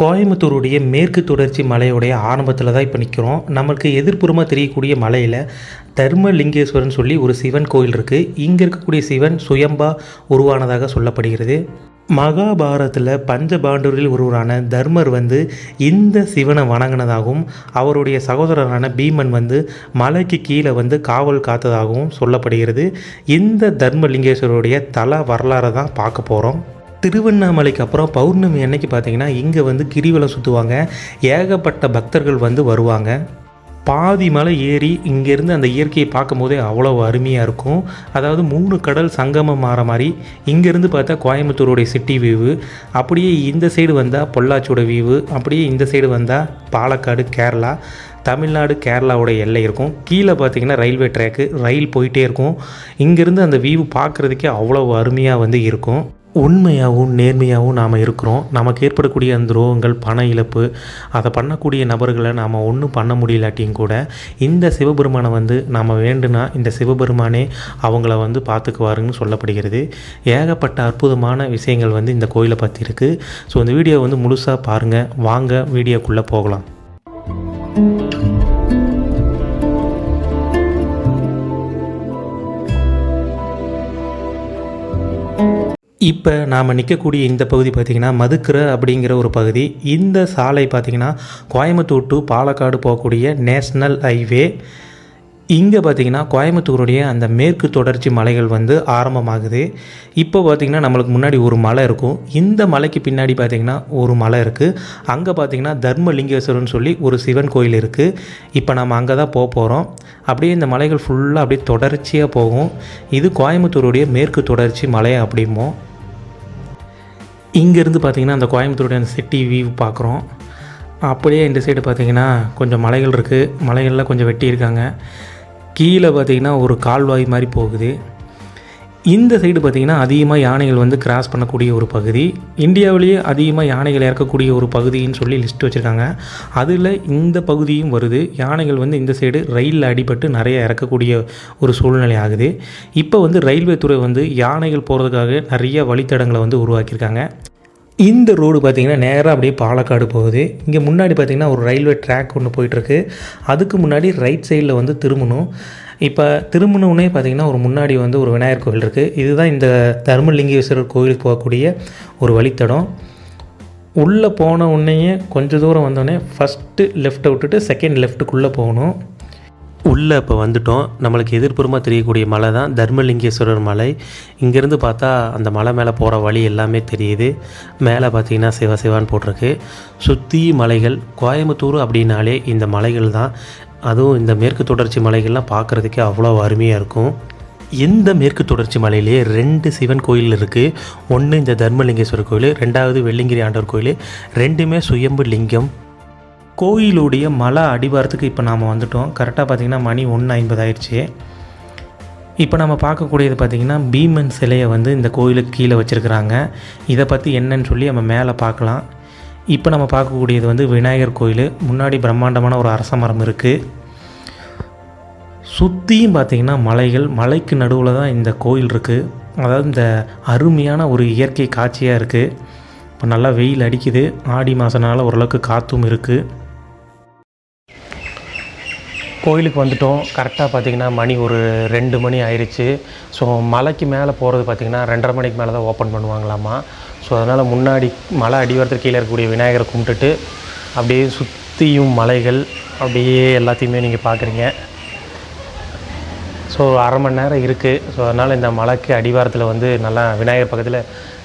கோயம்புத்தூருடைய மேற்கு தொடர்ச்சி மலையுடைய ஆரம்பத்தில் தான் இப்போ நிற்கிறோம் நமக்கு எதிர்ப்புறமாக தெரியக்கூடிய மலையில் தர்மலிங்கேஸ்வரன் சொல்லி ஒரு சிவன் கோயில் இருக்குது இங்கே இருக்கக்கூடிய சிவன் சுயம்பா உருவானதாக சொல்லப்படுகிறது. மகாபாரதத்தில் பஞ்சபாண்டூரில் ஒருவரான தர்மர் வந்து இந்த சிவனை வணங்கினதாகவும் அவருடைய சகோதரரான பீமன் வந்து மலைக்கு கீழே வந்து காவல் காத்ததாகவும் சொல்லப்படுகிறது. இந்த தர்மலிங்கேஸ்வரருடைய தல வரலாறை தான் பார்க்க போகிறோம் திருவண்ணாமலைக்கு அப்புறம் பௌர்ணமி அன்னைக்கு பார்த்தீங்கன்னா இங்கே வந்து கிரிவலம் சுற்றுவாங்க ஏகப்பட்ட பக்தர்கள் வந்து வருவாங்க. பாதி மலை ஏறி இங்கேருந்து அந்த இயற்கையை பார்க்கும்போதே அவ்வளோ அருமையாக இருக்கும். அதாவது மூணு கடல் சங்கமம் மாற மாதிரி இங்கேருந்து பார்த்தா கோயம்புத்தூருடைய சிட்டி வியூவு அப்படியே இந்த சைடு வந்தால் பொள்ளாச்சியோட வியூவு அப்படியே இந்த சைடு வந்தால் பாலக்காடு கேரளா. தமிழ்நாடு கேரளாவோட எல்லை இருக்கும். கீழே பார்த்தீங்கன்னா ரயில்வே ட்ராக்கு ரயில் போயிட்டே இருக்கும். இங்கேருந்து அந்த வியூ பார்க்குறதுக்கே அவ்வளோ அருமையாக வந்து இருக்கும். உண்மையாகவும் நேர்மையாகவும் நாம் இருக்கிறோம். நமக்கு ஏற்படக்கூடிய அந்த துரோகங்கள் பண இழப்பு அதை பண்ணக்கூடிய நபர்களை நாம் ஒன்றும் பண்ண முடியலாட்டியும் கூட இந்த சிவபெருமானை வந்து நாம் வேண்டுனா இந்த சிவபெருமானே அவங்கள வந்து பார்த்துக்குவாருன்னு சொல்லப்படுகிறது. ஏகப்பட்ட அற்புதமான விஷயங்கள் வந்து இந்த கோயிலை பற்றி இருக்குது ஸோ இந்த வீடியோ வந்து முழுசாக பாருங்கள் வாங்க வீடியோக்குள்ளே போகலாம். இப்போ நாம் நிற்கக்கூடிய இந்த பகுதி பார்த்திங்கன்னா மதுக்கரை அப்படிங்கிற ஒரு பகுதி. இந்த சாலை பார்த்திங்கன்னா கோயம்புத்தூர் டு பாலக்காடு போகக்கூடிய நேஷ்னல் ஹைவே. இங்கே பார்த்திங்கன்னா கோயம்புத்தூருடைய அந்த மேற்கு தொடர்ச்சி மலைகள் வந்து ஆரம்பமாகுது. இப்போ பார்த்திங்கன்னா நம்மளுக்கு முன்னாடி ஒரு மலை இருக்கும். இந்த மலைக்கு பின்னாடி பார்த்திங்கன்னா ஒரு மலை இருக்குது அங்கே பார்த்திங்கன்னா தர்மலிங்கேஸ்வரன் சொல்லி ஒரு சிவன் கோயில் இருக்குது இப்போ நம்ம அங்கே தான் போக போகிறோம் அப்படியே இந்த மலைகள் ஃபுல்லாக அப்படியே தொடர்ச்சியாக போகும். இது கோயம்புத்தூருடைய மேற்கு தொடர்ச்சி மலை அப்படிம்போம். இங்கேருந்து பார்த்திங்கன்னா அந்த கோயம்புத்தூருடைய அந்த சிட்டி வியூ பார்க்குறோம். அப்படியே இந்த சைடு பார்த்திங்கன்னா கொஞ்சம் மலைகள் இருக்குது மலைகளில் கொஞ்சம் வெட்டியிருக்காங்க. கீழே பார்த்திங்கன்னா ஒரு கால்வாய் மாதிரி போகுது. இந்த சைடு பார்த்திங்கன்னா அதிகமாக யானைகள் வந்து கிராஸ் பண்ணக்கூடிய ஒரு பகுதி. இந்தியாவிலேயே அதிகமாக யானைகள் இறக்கக்கூடிய ஒரு பகுதின்னு சொல்லி லிஸ்ட் வச்சுருக்காங்க. அதில் இந்த பகுதியும் வருது. யானைகள் வந்து இந்த சைடு ரயிலில் அடிபட்டு நிறைய இறக்கக்கூடிய ஒரு சூழ்நிலை ஆகுது. இப்போ வந்து ரயில்வே துறை வந்து யானைகள் போகிறதுக்காக நிறைய வழித்தடங்களை வந்து உருவாக்கியிருக்காங்க. இந்த ரோடு பார்த்திங்கன்னா நேராக அப்படியே பாலக்காடு போகுது. இங்கே முன்னாடி பார்த்திங்கன்னா ஒரு ரயில்வே ட்ராக் ஒன்று போயிட்டுருக்கு அதுக்கு முன்னாடி ரைட் சைடில் வந்து திரும்பணும். இப்போ திரும்பினவுடனே பார்த்திங்கன்னா ஒரு முன்னாடி வந்து ஒரு விநாயகர் கோவில் இருக்குது இதுதான் இந்த தர்மலிங்கேஸ்வரர் கோயிலுக்கு போகக்கூடிய ஒரு வழித்தடம். உள்ளே போன உடனேயே கொஞ்சம் தூரம் வந்தோடனே ஃபஸ்ட்டு லெஃப்ட்டை விட்டுட்டு செகண்ட் லெஃப்ட்டுக்குள்ளே போகணும். உள்ளே இப்போ வந்துட்டோம். நம்மளுக்கு எதிர்ப்புறமாக தெரியக்கூடிய மலை தான் தர்மலிங்கேஸ்வரர் மலை. இங்கேருந்து பார்த்தா அந்த மலை மேலே போகிற வழி எல்லாமே தெரியுது. மேலே பார்த்தீங்கன்னா சிவ சிவான்னு போட்டிருக்கு. சுற்றி மலைகள். கோயம்புத்தூர் அப்படின்னாலே இந்த மலைகள் தான். அதுவும் இந்த மேற்கு தொடர்ச்சி மலைகள்லாம் பார்க்குறதுக்கே அவ்வளோ அருமையாக இருக்கும். இந்த மேற்கு தொடர்ச்சி மலையிலே ரெண்டு சிவன் கோயில் இருக்குது ஒன்று இந்த தர்மலிங்கேஸ்வரர் கோயில் ரெண்டாவது வெள்ளிங்கிரி ஆண்டவர் கோயில் ரெண்டுமே சுயம்பு லிங்கம். கோயிலுடைய மலை அடிவாரத்துக்கு இப்போ நாம் வந்துட்டோம். கரெக்டாக பார்த்திங்கன்னா மணி ஒன்று ஐம்பது ஆயிடுச்சு. இப்போ நம்ம பார்க்கக்கூடியது பார்த்திங்கன்னா பீமன் சிலையை வந்து இந்த கோயிலுக்கு கீழே வச்சுருக்குறாங்க. இதை பற்றி என்னன்னு சொல்லி நம்ம மேலே பார்க்கலாம். இப்போ நம்ம பார்க்கக்கூடியது வந்து விநாயகர் கோயில். முன்னாடி பிரம்மாண்டமான ஒரு அரச மரம் இருக்குது சுற்றியும் பார்த்திங்கன்னா மலைகள் மலைக்கு நடுவில் தான் இந்த கோயில் இருக்குது அதாவது இந்த அருமையான ஒரு இயற்கை காட்சியாக இருக்குது இப்போ நல்லா வெயில் அடிக்குது. ஆடி மாதனால ஓரளவுக்கு காற்றும் இருக்குது கோயிலுக்கு வந்துட்டோம். கரெக்டாக பார்த்திங்கன்னா மணி ஒரு ரெண்டு மணி ஆயிடுச்சு ஸோ மலைக்கு மேலே போகிறது பார்த்திங்கன்னா ரெண்டரை மணிக்கு மேலே தான் ஓப்பன் பண்ணுவாங்களாமா. ஸோ அதனால் முன்னாடி மலை அடிவாரத்துக்கு கீழே இருக்கக்கூடிய விநாயகரை கும்பிட்டுட்டு அப்படியே சுற்றியும் மலைகள் அப்படியே எல்லாத்தையுமே நீங்கள் பார்க்குறீங்க ஸோ அரை மணி நேரம் இருக்குது ஸோ அதனால் இந்த மலைக்கு அடிவாரத்தில் வந்து நல்லா விநாயகர் பக்கத்தில்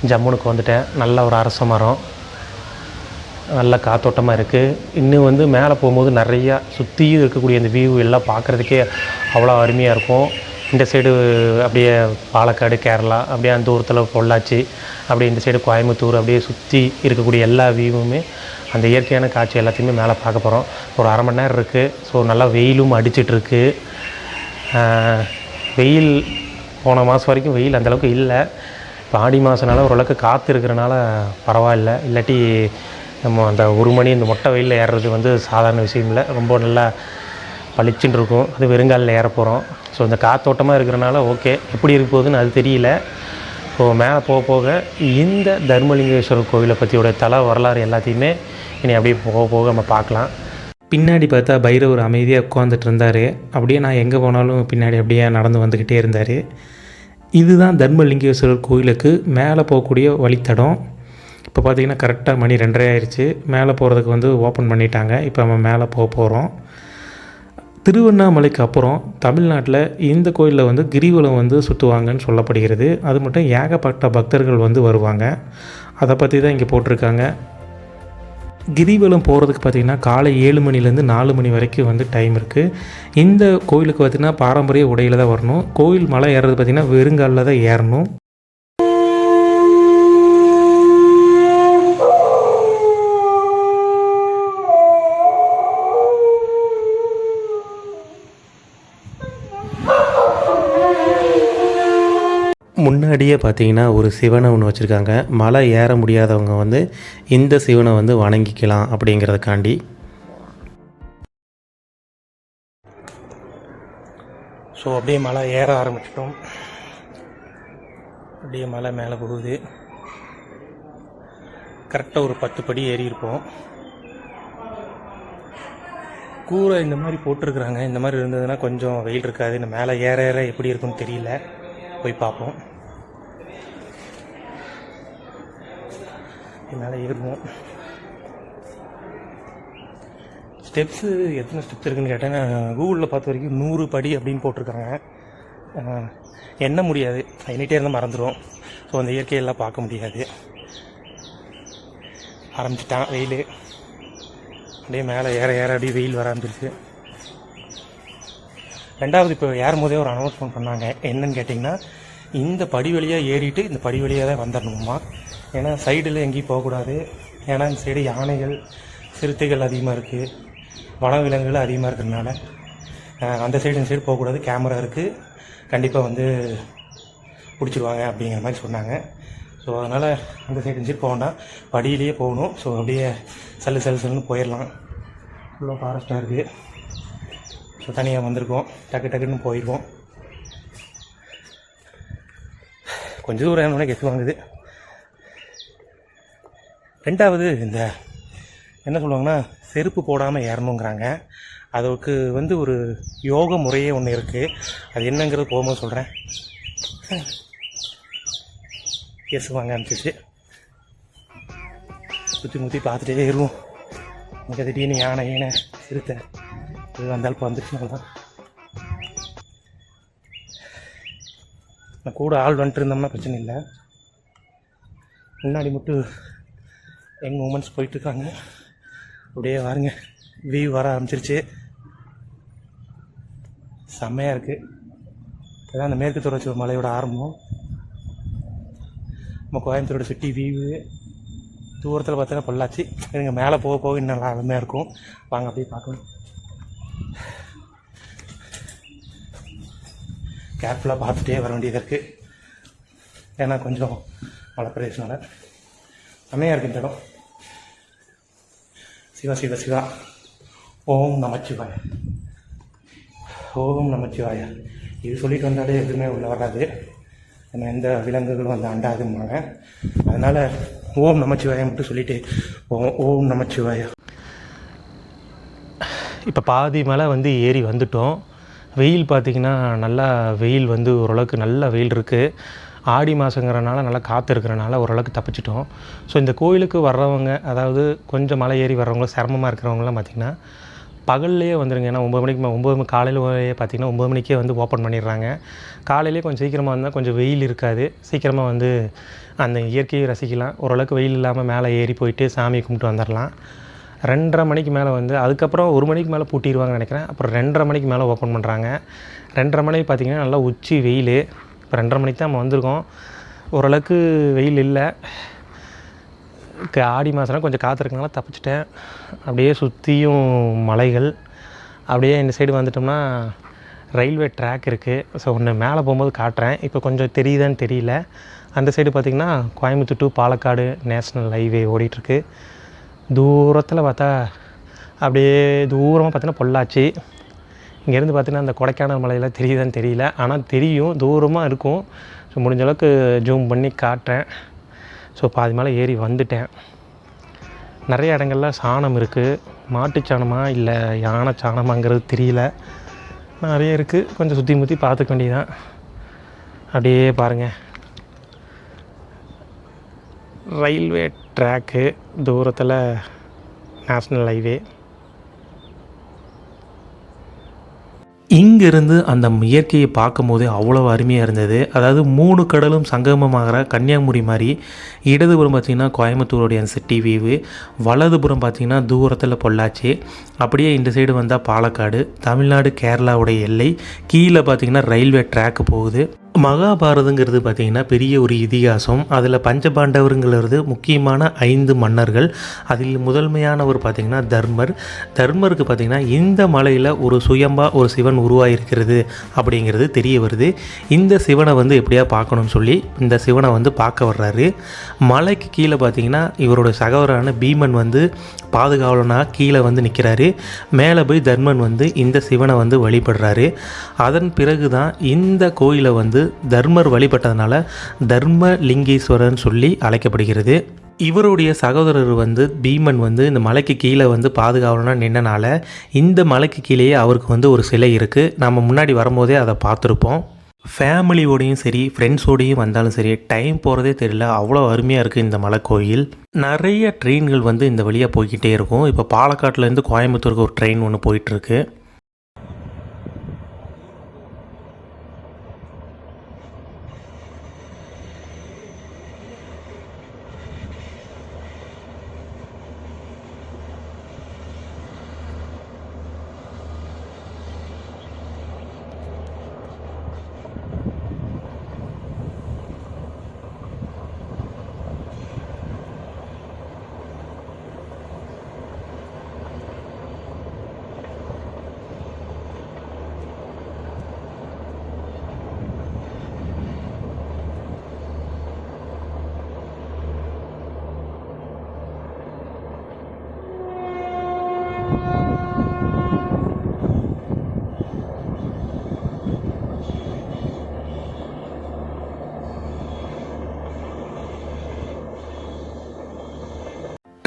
ஜம்முனுக்கு வந்துட்டேன். நல்ல ஒரு அரச மரம். நல்ல காத்தோட்டமாக இருக்குது இன்னும் வந்து மேலே போகும்போது நிறையா சுற்றியும் இருக்கக்கூடிய இந்த வியூ எல்லாம் பார்க்குறதுக்கே அவ்வளோ அருமையாக இருக்கும். இந்த சைடு அப்படியே பாலக்காடு கேரளா அப்படியே அந்த தூரத்தில் பொள்ளாச்சி அப்படியே இந்த சைடு கோயம்புத்தூர் அப்படியே சுற்றி இருக்கக்கூடிய எல்லா வியூவுமே அந்த இயற்கையான காட்சி எல்லாத்தையுமே மேலே பார்க்க போகிறோம் ஒரு அரை மணி நேரம் இருக்குது ஸோ நல்லா வெயிலும் அடிச்சிட்ருக்கு வெயில் போன மாதம் வரைக்கும் வெயில் அந்தளவுக்கு இல்லை. இப்போ ஆடி மாதனால ஓரளவுக்கு காற்று இருக்கிறனால பரவாயில்ல. இல்லாட்டி நம்ம அந்த ஒரு மணி இந்த மொட்டை வெயிலில் ஏறுறது வந்து சாதாரண விஷயம் இல்லை. ரொம்ப நல்லா பளிச்சுன்னு இருக்கும். அது வெறுங்காலில் ஏற போகிறோம் ஸோ இந்த காத்தோட்டமாக இருக்கிறனால ஓகே எப்படி இருக்க போகுதுன்னு அது தெரியல. ஸோ மேலே போக போக இந்த தர்மலிங்கேஸ்வரர் கோவிலை பற்றியோட தலை வரலாறு எல்லாத்தையுமே இனி அப்படியே போக போக நம்ம பார்க்கலாம். பின்னாடி பார்த்தா பைரவர் அமைதியாக உட்காந்துட்டு இருந்தார் அப்படியே நான் எங்கே போனாலும் பின்னாடி அப்படியே நடந்து வந்துக்கிட்டே இருந்தார். இதுதான் தர்மலிங்கேஸ்வரர் கோயிலுக்கு மேலே போகக்கூடிய வழித்தடம். இப்போ பார்த்திங்கன்னா கரெக்டாக மணி ரெண்டரை ஆயிடுச்சு மேலே போகிறதுக்கு வந்து ஓப்பன் பண்ணிட்டாங்க. இப்போ நம்ம மேலே போக போகிறோம் திருவண்ணாமலைக்கு அப்புறம் தமிழ்நாட்டில் இந்த கோயிலில் வந்து கிரிவலம் வந்து சுற்றுவாங்கன்னு சொல்லப்படுகிறது. அது மட்டும் ஏகப்பட்ட பக்தர்கள் வந்து வருவாங்க. அதை பற்றி தான் இங்கே போட்டிருக்காங்க. கிரிவலம் போகிறதுக்கு பார்த்திங்கன்னா காலை ஏழு மணிலேருந்து நாலு மணி வரைக்கும் வந்து டைம் இருக்குது இந்த கோயிலுக்கு பார்த்திங்கன்னா பாரம்பரிய உடையில் தான் வரணும். கோயில் மலை ஏறுறது பார்த்திங்கன்னா வெறுங்காலில் தான் ஏறணும். முன்னாடியே பார்த்தீங்கன்னா ஒரு சிவனை ஒன்று வச்சுருக்காங்க. மலை ஏற முடியாதவங்க வந்து இந்த சிவனை வந்து வணங்கிக்கலாம் அப்படிங்கிறதுக்காண்டி. ஸோ அப்படியே மலை ஏற ஆரம்பிச்சிட்டோம். அப்படியே மலை மேலே போகுது. கரெக்டாக ஒரு பத்து படி ஏறியிருப்போம். கூரை இந்த மாதிரி போட்டிருக்கிறாங்க. இந்த மாதிரி இருந்ததுன்னா கொஞ்சம் வெயில் இருக்காது. இந்த மேலே ஏற ஏற எப்படி இருக்குன்னு தெரியல. போய் பார்ப்போம். மேலே ஏறுவோம். ஸ்டெப்ஸு எத்தனை ஸ்டெப்ஸ் இருக்குன்னு கேட்டேன். நான் கூகுளில் பார்த்த வரைக்கும் நூறு படி அப்படின்னு போட்டிருக்காங்க. அஹ், எண்ண முடியாது. எண்ணிட்டே இருந்தால் மறந்துடும் ஸோ அந்த இயற்கையெல்லாம் பார்க்க முடியாது. ஆரம்பிச்சிட்டான் வெயில். அப்படியே மேலே ஏற ஏற அப்படியே வெயில் வர ஆரம்பிச்சிருச்சு. ரெண்டாவது இப்போ ஏறும் போதே ஒரு அனௌன்ஸ்மெண்ட் பண்ணாங்க. என்னன்னு கேட்டிங்கன்னா இந்த படி வழியாக ஏறிட்டு இந்த படி வழியாக தான் வந்துடணுமா ஏன்னா சைடில் எங்கேயும் போகக்கூடாது. ஏன்னா இந்த சைடு யானைகள் சிறுத்தைகள் அதிகமாக இருக்குது வனவிலங்குகள் அதிகமாக இருக்கிறதுனால அந்த சைடு இந்த சைடு போகக்கூடாது. கேமரா இருக்குது கண்டிப்பாக வந்து பிடிச்சிருவாங்க அப்படிங்கிற மாதிரி சொன்னாங்க. ஸோ அதனால் அந்த சைடு இந்த சைடு போக படியிலேயே போகணும். ஸோ அப்படியே சல்லு சல்லு சல்லுன்னு போயிடலாம். ஃபுல்லாக ஃபாரஸ்ட்டாக இருக்குது ஸோ தனியாக வந்திருக்கோம். டக்கு டக்குன்னு போயிடுவோம். கொஞ்சம் தூரம் என்ன கெத்து வாங்குது. ரெண்டாவது இந்த என்ன சொல்லுவாங்கன்னா செருப்பு போடாமல் ஏறணுங்கிறாங்க. அதுக்கு வந்து ஒரு யோக முறையே ஒன்று இருக்குது அது என்னங்கிறது போகும்போது சொல்கிறேன் பேசுவாங்க அனுப்பிச்சு. சுற்றி முற்றி பார்த்துட்டே ஏறுவோம். இங்கே திடீர்னு யானை ஏனை சிறுத்தை இது வந்தால் இப்போ வந்துருச்சுனால தான் நான் கூட ஆள் வந்துட்டு இருந்தோம்னா பிரச்சனை இல்லை. முன்னாடி மட்டும் யங் உமன்ஸ் போயிட்டுருக்காங்க. அப்படியே வாருங்க. வியூ வர ஆரம்பிச்சிருச்சு. செம்மையாக இருக்குது இதான் அந்த மேற்கு தொடர்ச்சி மலையோட ஆரம்பம். நம்ம கோயம்புத்தூரோட சிட்டி வியூ தூரத்தில் பார்த்தோன்னா பொள்ளாச்சி. எங்கள் மேலே போக போக இன்னும் நல்லா அருமையாக இருக்கும். வாங்க அப்படியே பார்க்கலாம். கேர்ஃபுல்லாக பார்த்துட்டே வர வேண்டியது இருக்குது ஏன்னா கொஞ்சம் மழை பிரதேசனால செம்மையாக இருக்குது இந்த இடம். சிவா சிவா சிவா. ஓம் நமச்சிவாய. ஓம் நமச்சிவாய. இது சொல்லிட்டு வந்தாலே எதுவுமே உள்ளே வராது. நம்ம எந்த விலங்குகளும் வந்து அண்டாதும்பாங்க அதனால் ஓம் நமச்சிவாயம் மட்டும் சொல்லிட்டு ஓம் ஓம் நமச்சிவாய. இப்போ பாதி மலை வந்து ஏறி வந்துட்டோம். வெயில் பார்த்திங்கன்னா நல்லா வெயில் வந்து ஓரளவுக்கு நல்ல வெயில் இருக்குது ஆடி மாதங்கிறனால நல்லா காற்று இருக்கிறனால ஓரளவுக்கு தப்பிச்சிட்டோம். ஸோ இந்த கோயிலுக்கு வர்றவங்க அதாவது கொஞ்சம் மலை ஏறி வர்றவங்க சிரமமாக இருக்கிறவங்களாம் பார்த்திங்கன்னா பகல்லையே வந்துடுங்க ஏன்னா ஒம்பது மணிக்கு மே- ஒம்பது மணி காலையில் பார்த்திங்கன்னா ஒம்பது மணிக்கே வந்து ஓப்பன் பண்ணிடுறாங்க. காலையிலே கொஞ்சம் சீக்கிரமாக வந்தால் கொஞ்சம் வெயில் இருக்காது. சீக்கிரமாக வந்து அந்த இயற்கையை ரசிக்கலாம். ஓரளவுக்கு வெயில் இல்லாமல் மேலே ஏறி போயிட்டு சாமி கும்பிட்டு வந்துடலாம். ரெண்டரை மணிக்கு மேலே வந்து அதுக்கப்புறம் ஒரு மணிக்கு மேலே பூட்டிடுவாங்கன்னு நினைக்கிறேன். அப்புறம் ரெண்டரை மணிக்கு மேலே ஓப்பன் பண்ணுறாங்க ரெண்டரை மணிக்கு பார்த்திங்கன்னா நல்லா உச்சி வெயில். இப்போ ரெண்டரை மணிக்கு தான் நம்ம வந்திருக்கோம். ஓரளவுக்கு வெயில் இல்லை. க- ஆடி மாதம்லாம் கொஞ்சம் காற்று இருக்கனால தப்பிச்சிட்டேன். அப்படியே சுற்றியும் மலைகள். அப்படியே இந்த சைடு வந்துட்டோம்னா ரயில்வே ட்ராக் இருக்குது ஸோ ஒன்று மேலே போகும்போது காட்டுறேன். இப்போ கொஞ்சம் தெரியுதான்னு தெரியல. அந்த சைடு பார்த்திங்கன்னா Coimbatore to Palakkad national highway ஓடிட்டுருக்கு. தூரத்தில் பார்த்தா அப்படியே தூரமாக பார்த்தீங்கன்னா பொள்ளாச்சி. இங்கேருந்து பார்த்தீங்கன்னா அந்த கொடைக்கானல் மலையெல்லாம் தெரியுதான்னு தெரியல. ஆனால் தெரியும் தூரமாக இருக்கும். ஸோ முடிஞ்ச அளவுக்கு ஜூம் பண்ணி காட்டுறேன். ஸோ பாதி மேலே ஏறி வந்துட்டேன். நிறைய இடங்கள்ல சாணம் இருக்குது மாட்டுச் சாணமா இல்லை யானை சாணமாங்கிறது தெரியல. நிறைய இருக்குது கொஞ்சம் சுற்றி முற்றி பார்த்துக்க வேண்டியதான் அப்படியே பாருங்கள் ரயில்வே ட்ராக்கு தூரத்தில் நேஷ்னல் ஹைவே. இங்கிருந்து அந்த இயற்கையை பார்க்கும்போது அவ்வளோ அருமையாக இருந்தது. அதாவது மூணு கடலும் சங்கமமாகிற கன்னியாகுமரி மாதிரி இடதுபுறம் பார்த்திங்கன்னா கோயம்புத்தூருடைய அந்த சிட்டி வியூவு வலதுபுறம் பார்த்திங்கன்னா தூரத்தில் பொள்ளாச்சி. அப்படியே இந்த சைடு வந்தால் பாலக்காடு தமிழ்நாடு கேரளாவுடைய எல்லை கீழே பார்த்திங்கன்னா ரயில்வே ட்ராக் போகுது. மகாபாரதங்கிறது பார்த்திங்கன்னா பெரிய ஒரு இதிகாசம். அதில் பஞ்சபாண்டவருங்கிறது முக்கியமான ஐந்து மன்னர்கள். அதில் முதன்மையானவர் பார்த்திங்கன்னா தர்மர். தர்மருக்கு பார்த்திங்கன்னா இந்த மலையில் ஒரு சுயம்பா ஒரு சிவன் உருவாகிருக்கிறது அப்படிங்கிறது தெரிய வருது. இந்த சிவனை வந்து எப்படியா பார்க்கணும்னு சொல்லி இந்த சிவனை வந்து பார்க்க வர்றாரு. மலைக்கு கீழே பார்த்திங்கன்னா இவரோட சகோதரான பீமன் வந்து பாதுகாவலனாக கீழே வந்து நிற்கிறாரு மேலே போய் தர்மன் வந்து இந்த சிவனை வந்து வழிபடுறாரு. அதன் பிறகு தான் இந்த கோயிலை வந்து தர்மர் வழிபட்டதுனால தர்ம சொல்லி அழைக்கப்படுகிறது. இவருடைய சகோதரர் வந்து பீமன் வந்து இந்த மலைக்கு கீழே வந்து பாதுகாவலனாக நின்னனால இந்த மலைக்கு கீழேயே அவருக்கு வந்து ஒரு சிலை இருக்குது நம்ம முன்னாடி வரும்போதே அதை பார்த்துருப்போம். ஃபேமிலியோடையும் சரி ஃப்ரெண்ட்ஸோடையும் வந்தாலும் சரி டைம் போகிறதே தெரியல. அவ்வளோ அருமையாக இருக்குது இந்த மலை கோயில் நிறைய ட்ரெயின்கள் வந்து இந்த வழியாக போய்கிட்டே இருக்கும். இப்போ பாலக்காட்டிலேருந்து கோயம்புத்தூருக்கு ஒரு ட்ரெயின் ஒன்று போயிட்டுருக்கு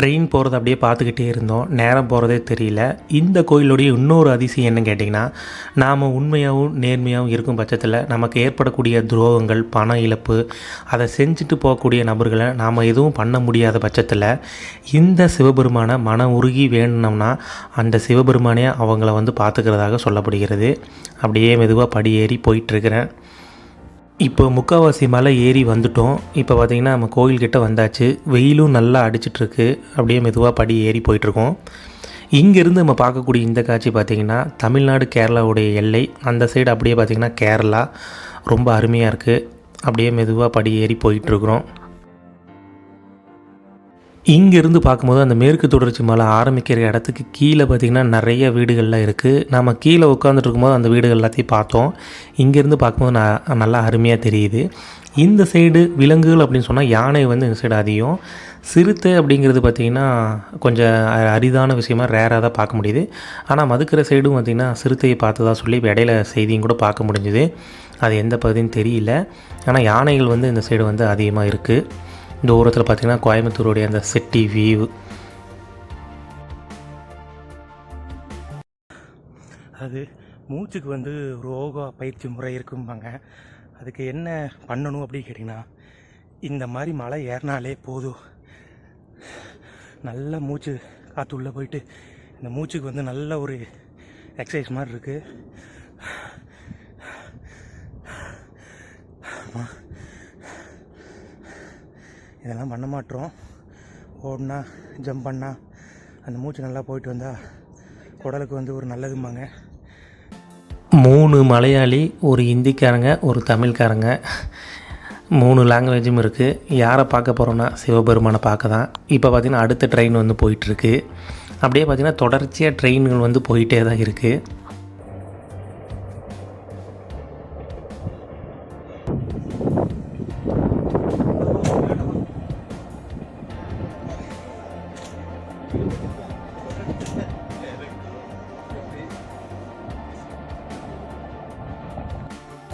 ட்ரெயின் போகிறத அப்படியே பார்த்துக்கிட்டே இருந்தோம். நேரம் போகிறதே தெரியல. இந்த கோயிலுடைய இன்னொரு அதிசயம் என்னன்னு கேட்டிங்கன்னா நாம் உண்மையாகவும் நேர்மையாகவும் இருக்கும் பட்சத்தில் நமக்கு ஏற்படக்கூடிய துரோகங்கள் பண இழப்பு அதை செஞ்சுட்டு போகக்கூடிய நபர்களை நாம் எதுவும் பண்ண முடியாத பட்சத்தில் இந்த சிவபெருமானை மன உருகி வேணும்னா அந்த சிவபெருமானே அவங்கள வந்து பார்த்துக்கிறதாக சொல்லப்படுகிறது. அப்படியே மெதுவாக படியேறி போயிட்டுருக்கிறேன் இப்போ முக்கால்வாசி மலை ஏறி வந்துட்டோம். இப்போ பார்த்திங்கன்னா நம்ம கோயில்கிட்ட வந்தாச்சு. வெயிலும் நல்லா அடிச்சிட்ருக்கு. அப்படியே மெதுவாக படி ஏறி போயிட்டுருக்கோம் இங்கேருந்து நம்ம பார்க்கக்கூடிய இந்த காட்சி பார்த்திங்கன்னா தமிழ்நாடு கேரளாவுடைய எல்லை. அந்த சைடு அப்படியே பார்த்திங்கன்னா கேரளா. ரொம்ப அருமையாக இருக்குது அப்படியே மெதுவாக படி ஏறி போயிட்டுருக்குறோம் இங்கேருந்து பார்க்கும்போது அந்த மேற்கு தொடர்ச்சி மலை ஆரம்பிக்கிற இடத்துக்கு கீழே பார்த்திங்கன்னா நிறைய வீடுகள்லாம் இருக்குது நம்ம கீழே உட்காந்துட்டு இருக்கும்போது அந்த வீடுகள் எல்லாத்தையும் பார்த்தோம். இங்கேருந்து பார்க்கும்போது நான் நல்லா அருமையாக தெரியுது. இந்த சைடு விலங்குகள் அப்படின்னு சொன்னால் யானை வந்து இந்த சைடு அதிகம். சிறுத்தை அப்படிங்கிறது பார்த்திங்கன்னா கொஞ்சம் அரிதான விஷயமா ரேராக தான் பார்க்க முடியுது. ஆனால் மதுக்கிற சைடும் பார்த்திங்கன்னா சிறுத்தையை பார்த்ததா சொல்லி இடையில செய்தியும் கூட பார்க்க முடிஞ்சுது. அது எந்த பகுதின்னு தெரியல. ஆனால் யானைகள் வந்து இந்த சைடு வந்து அதிகமாக இருக்குது இந்த ஓரத்தில் பார்த்திங்கன்னா கோயம்புத்தூருடைய அந்த சிட்டி வியூ அது மூச்சுக்கு வந்து ரோகா பயிற்சி முறை இருக்கும்பாங்க. அதுக்கு என்ன பண்ணணும் அப்படின்னு கேட்டிங்கன்னா இந்த மாதிரி மலை ஏறினாலே போதும். நல்ல மூச்சு காற்று உள்ளே போயிட்டு இந்த மூச்சுக்கு வந்து நல்ல ஒரு எக்ஸசைஸ் மாதிரி இருக்குது இதெல்லாம் பண்ண மாட்டோம். ஓடினா ஜம்ப் பண்ணா அந்த மூச்சு நல்லா போயிட்டு வந்தால் உடலுக்கு வந்து ஒரு நல்லதும்பாங்க. மூணு மலையாளி ஒரு ஹிந்திக்காரங்க ஒரு தமிழ்காரங்க. மூணு லாங்குவேஜும் இருக்குது யாரை பார்க்க போகிறோன்னா சிவபெருமானை பார்க்க தான் இப்போ பார்த்திங்கன்னா அடுத்த ட்ரெயின் வந்து போயிட்டுருக்கு அப்படியே பார்த்திங்கன்னா தொடர்ச்சியாக ட்ரெயின்கள் வந்து போயிட்டே தான் இருக்குது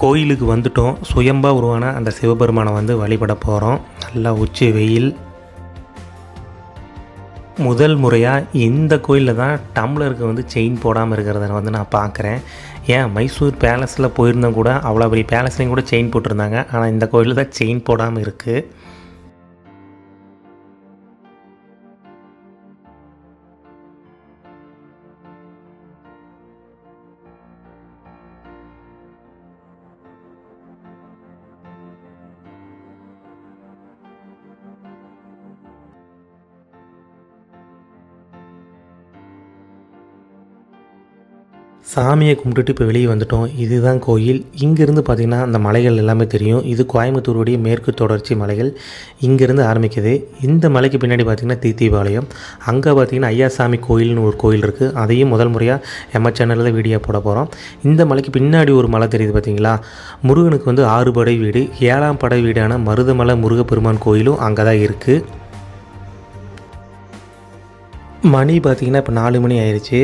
கோயிலுக்கு வந்துட்டோம். சுயம்பா உருவான அந்த சிவபெருமானை வந்து வழிபட போகிறோம் நல்லா உச்சி வெயில். முதல் முறையாக இந்த கோயிலில் தான் டம்ளருக்கு வந்து செயின் போடாமல் இருக்கிறத வந்து நான் பார்க்குறேன் ஏன்? மைசூர் பேலஸில் போயிருந்தோம் கூட அவ்வளோ பெரிய பேலஸ்லேயும் கூட செயின் போட்டிருந்தாங்க. ஆனால் இந்த கோயிலில் தான் செயின் போடாமல் இருக்குது சாமியை கும்பிட்டுட்டு இப்போ வெளியே வந்துட்டோம். இதுதான் கோயில். இங்கேருந்து பார்த்திங்கன்னா அந்த மலைகள் எல்லாமே தெரியும். இது கோயம்புத்தூருடைய மேற்கு தொடர்ச்சி மலைகள் இங்கேருந்து ஆரம்பிக்குது. இந்த மலைக்கு பின்னாடி பார்த்திங்கன்னா தீத்தீபாளையம் அங்கே பார்த்திங்கன்னா ஐயாசாமி கோயில்னு ஒரு கோயில் இருக்குது அதையும் முதல் முறையாக எம்ம சேனலில் வீடியோ போட போகிறோம் இந்த மலைக்கு பின்னாடி ஒரு மலை தெரியுது பார்த்தீங்களா முருகனுக்கு வந்து ஆறு படை வீடு. ஏழாம் படை வீடான மருதமலை முருகப்பெருமான் கோயிலும் அங்கே தான் இருக்குது மணி பார்த்திங்கன்னா இப்போ நாலு மணி ஆயிடுச்சு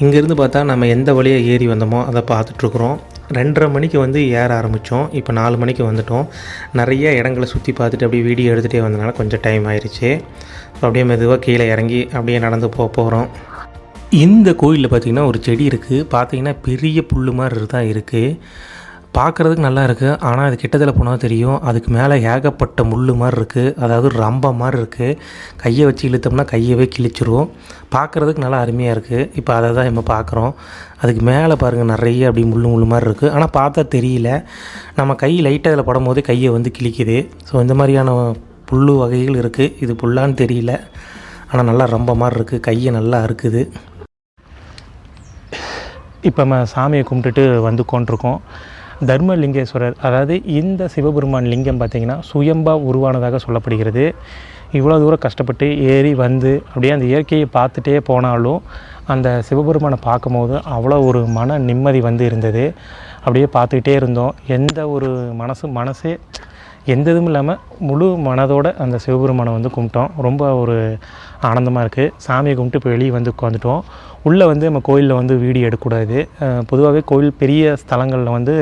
இங்கேருந்து பார்த்தா நம்ம எந்த வழியாக ஏறி வந்தோமோ அதை பார்த்துட்ருக்குறோம். ரெண்டரை மணிக்கு வந்து ஏற ஆரம்பித்தோம் இப்போ நாலு மணிக்கு வந்துட்டோம். நிறைய இடங்களை சுற்றி பார்த்துட்டு அப்படியே வீடியோ எடுத்துகிட்டே வந்தனால கொஞ்சம் டைம் ஆயிடுச்சு ஸோ அப்படியே மெதுவாக கீழே இறங்கி அப்படியே நடந்து போக போகிறோம் இந்த கோயிலில் பார்த்திங்கன்னா ஒரு செடி இருக்குது பார்த்திங்கன்னா பெரிய புல் மாதிரி தான் இருக்குது பார்க்குறதுக்கு நல்லா இருக்குது ஆனால் அது கிட்டத்தில் போனால் தெரியும். அதுக்கு மேலே ஏகப்பட்ட முள் மாதிரி இருக்குது அதாவது ரம்ப மாதிரி இருக்குது கையை வச்சு இழுத்தோம்னா கையவே கிழிச்சிரும். பார்க்குறதுக்கு நல்லா அருமையாக இருக்குது இப்போ அதை தான் நம்ம பார்க்குறோம். அதுக்கு மேலே பாருங்கள் நிறைய அப்படி முள் முள் மாதிரி இருக்குது ஆனால் பார்த்தா தெரியல. நம்ம கை லைட்டாக அதில் படும்போது கையை வந்து கிழிக்குது. ஸோ இந்த மாதிரியான புல் வகைகள் இருக்குது இது புல்லான்னு தெரியல. ஆனால் நல்லா ரொம்ப மாதிரி இருக்குது கையை நல்லா அறுக்குது. இப்போ நம்ம சாமியை கும்பிட்டுட்டு வந்து கொண்டிருக்கோம் தர்மலிங்கேஸ்வரர் அதாவது இந்த சிவபெருமான் லிங்கம் பார்த்திங்கன்னா சுயம்பா உருவானதாக சொல்லப்படுகிறது. இவ்வளோ தூரம் கஷ்டப்பட்டு ஏறி வந்து அப்படியே அந்த இயற்கையை பார்த்துட்டே போனாலும் அந்த சிவபெருமானை பார்க்கும்போது அவ்வளோ ஒரு மன நிம்மதி வந்து இருந்தது. அப்படியே பார்த்துக்கிட்டே இருந்தோம். எந்த ஒரு மனசு மனசே எந்த இதுவும் இல்லாமல் முழு மனதோடு அந்த சிவபெருமானை வந்து கும்பிட்டோம். ரொம்ப ஒரு ஆனந்தமாக இருக்குது சாமியை கும்பிட்டு இப்போ வெளியே வந்து உட்காந்துட்டோம் உள்ளே வந்து நம்ம கோயிலில் வந்து வீடியோ எடுக்கக்கூடாது. பொதுவாகவே கோயில் பெரிய ஸ்தலங்களில் வந்து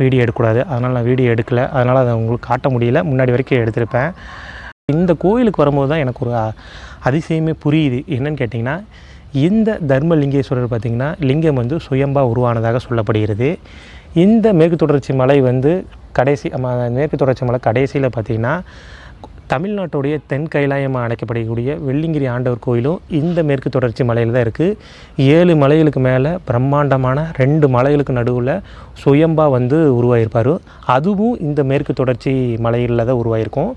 வீடியோ எடுக்கக்கூடாது. அதனால் நான் வீடியோ எடுக்கலை. அதனால் அதை உங்களுக்கு காட்ட முடியல. முன்னாடி வரைக்கும் எடுத்திருப்பேன். இந்த கோயிலுக்கு வரும்போது தான் எனக்கு ஒரு அதிசயமே புரியுது. என்னன்னு கேட்டிங்கன்னா இந்த தர்மலிங்கேஸ்வரர் பார்த்திங்கன்னா லிங்கம் வந்து சுயம்பாக உருவானதாக சொல்லப்படுகிறது. இந்த மேற்கு தொடர்ச்சி மலை வந்து கடைசி மேற்கு தொடர்ச்சி மலை கடைசியில் பார்த்திங்கன்னா தமிழ்நாட்டுடைய தென் கைலாயமாக அழைக்கப்படக்கூடிய வெள்ளிங்கிரி ஆண்டவர் கோயிலும் இந்த மேற்கு தொடர்ச்சி மலையில் தான் இருக்குது ஏழு மலைகளுக்கு மேலே பிரம்மாண்டமான ரெண்டு மலைகளுக்கு நடுவில் சுயம்பா வந்து உருவாகிருப்பார் அதுவும் இந்த மேற்கு தொடர்ச்சி மலைகளில் தான் உருவாகிருக்கும்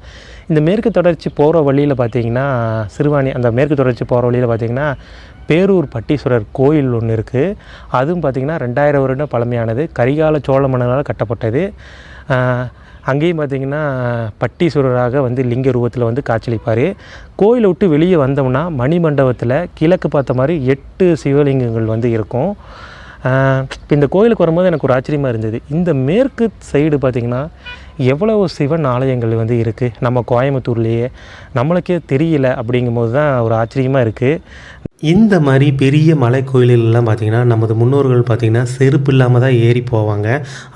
இந்த மேற்கு தொடர்ச்சி போகிற வழியில் பார்த்தீங்கன்னா சிறுவாணி அந்த மேற்கு தொடர்ச்சி போகிற வழியில் பார்த்தீங்கன்னா பேரூர் பட்டீஸ்வரர் கோயில் ஒன்று இருக்குது அதுவும் பார்த்திங்கன்னா ரெண்டாயிரம் வருடம் பழமையானது. கரிகால சோழ மன்னனால் கட்டப்பட்டது. அங்கேயும் பார்த்திங்கன்னா பட்டீஸ்வரராக வந்து லிங்க ரூபத்தில் வந்து காட்சியளிப்பார். கோயிலை விட்டு வெளியே வந்தோம்னா மணிமண்டபத்தில் கிழக்கு பார்த்த மாதிரி எட்டு சிவலிங்கங்கள் வந்து இருக்கும். இப்போ இந்த கோயிலுக்கு வரும்போது எனக்கு ஒரு ஆச்சரியமாக இருந்தது. இந்த மேற்கு சைடு பார்த்திங்கன்னா எவ்வளவு சிவன் ஆலயங்கள் வந்து இருக்குது நம்ம கோயம்புத்தூர்லேயே. நம்மளுக்கே தெரியல அப்படிங்கும்போது தான் ஒரு ஆச்சரியமாக இருக்குது இந்த மாதிரி பெரிய மலை கோயிலெல்லாம் பார்த்திங்கன்னா நமது முன்னோர்கள் பார்த்திங்கன்னா செருப்பு இல்லாமல் தான் ஏறி போவாங்க.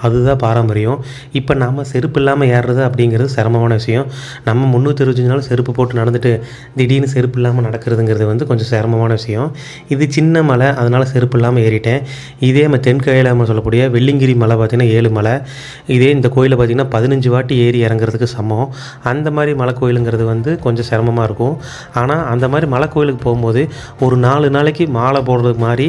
அதுதான் பாரம்பரியம். இப்போ நாம் செருப்பு இல்லாமல் ஏறுறது அப்படிங்கிறது சிரமமான விஷயம். நம்ம முந்நூற்றி இருபத்தஞ்சு நாள் செருப்பு போட்டு நடந்துட்டு திடீர்னு செருப்பு இல்லாமல் நடக்கிறதுங்கிறது வந்து கொஞ்சம் சிரமமான விஷயம். இது சின்ன மலை அதனால் செருப்பு இல்லாமல் ஏறிட்டேன். இதே நம்ம தென்கையிலாமல் சொல்லக்கூடிய வெள்ளிங்கிரி மலை பார்த்திங்கன்னா ஏழு மலை. இதே இந்த கோயிலை பார்த்திங்கன்னா பதினஞ்சு வாட்டி ஏறி இறங்குறதுக்கு சமம். அந்த மாதிரி மலை கோயிலுங்கிறது வந்து கொஞ்சம் சிரமமாக இருக்கும். ஆனால் அந்த மாதிரி மலை கோயிலுக்கு போகும்போது ஒரு நாலு நாளைக்கு மாலை போடுறது மாதிரி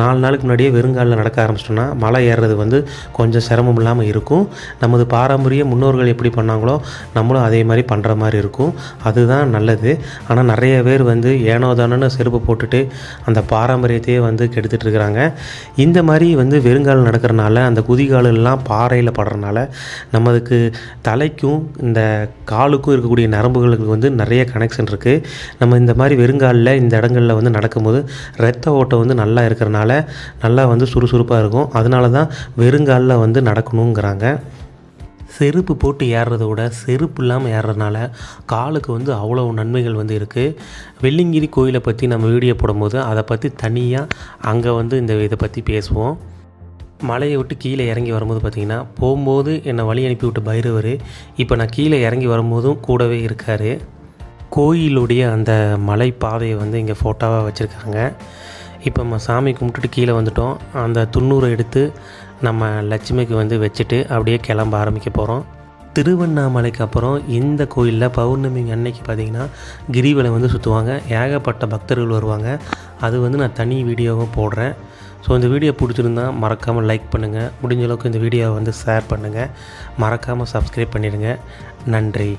நாலு நாளுக்கு முன்னாடியே வெறுங்காலில் நடக்க ஆரம்பிச்சிட்டோம்னா மலை ஏறுறது வந்து கொஞ்சம் சிரமம் இல்லாமல் இருக்கும். நமது பாரம்பரிய முன்னோர்கள் எப்படி பண்ணாங்களோ நம்மளும் அதே மாதிரி பண்ணுற மாதிரி இருக்கும். அதுதான் நல்லது. ஆனால் நிறைய பேர் வந்து ஏனோ தானோன்னு செருப்பு போட்டுட்டு அந்த பாரம்பரியத்தையே வந்து கெடுத்துட்டு இருக்கிறாங்க. இந்த மாதிரி வந்து வெறுங்கால் நடக்கிறனால அந்த குதிகாலெல்லாம் பாறையில் படுறனால நமதுக்கு தலைக்கும் இந்த காலுக்கும் இருக்கக்கூடிய நரம்புகளுக்கு வந்து நிறைய கனெக்ஷன் இருக்குது நம்ம இந்த மாதிரி வெறுங்காலில் இந்த இடங்களில் வந்து நடக்கும்போது ரத்த ஓட்டம் வந்து நல்லா இருக்கிறனால நல்லா வந்து சுறுசுறுப்பாக இருக்கும். அதனால தான் வெறுங்காலில் வந்து நடக்கணுங்கிறாங்க. செருப்பு போட்டு ஏறுறத விட செருப்பு இல்லாமல் ஏறுறதுனால காலுக்கு வந்து அவ்வளோ நன்மைகள் வந்து இருக்குது வெள்ளிங்கிரி கோயிலை பற்றி நம்ம வீடியோ போடும்போது அதை பற்றி தனியாக அங்கே வந்து இந்த இதை பற்றி பேசுவோம். மலையை விட்டு கீழே இறங்கி வரும்போது பார்த்திங்கன்னா போகும்போது என்னை வழி அனுப்பி விட்ட பைரவர் இப்போ நான் கீழே இறங்கி வரும்போதும் கூடவே இருக்கார். கோயிலுடைய அந்த மலை பாதையை வந்து இங்கே ஃபோட்டோவாக வச்சுருக்காங்க. இப்போ நம்ம சாமி கும்பிட்டுட்டு கீழே வந்துட்டோம். அந்த துண்ணூரை எடுத்து நம்ம லட்சுமிக்கு வந்து வச்சுட்டு அப்படியே கிளம்ப ஆரம்பிக்க போகிறோம். திருவண்ணாமலைக்கு அப்புறம் இந்த கோயிலில் பௌர்ணமி அன்னைக்கு பார்த்திங்கன்னா கிரிவலம் வந்து சுற்றுவாங்க. ஏகப்பட்ட பக்தர்கள் வருவாங்க. அது வந்து நான் தனி வீடியோவும் போடுறேன். ஸோ இந்த வீடியோ பிடிச்சிருந்தா மறக்காமல் லைக் பண்ணுங்கள் முடிஞ்ச அளவுக்கு இந்த வீடியோவை வந்து ஷேர் பண்ணுங்கள் மறக்காமல் சப்ஸ்கிரைப் பண்ணிடுங்க. நன்றி.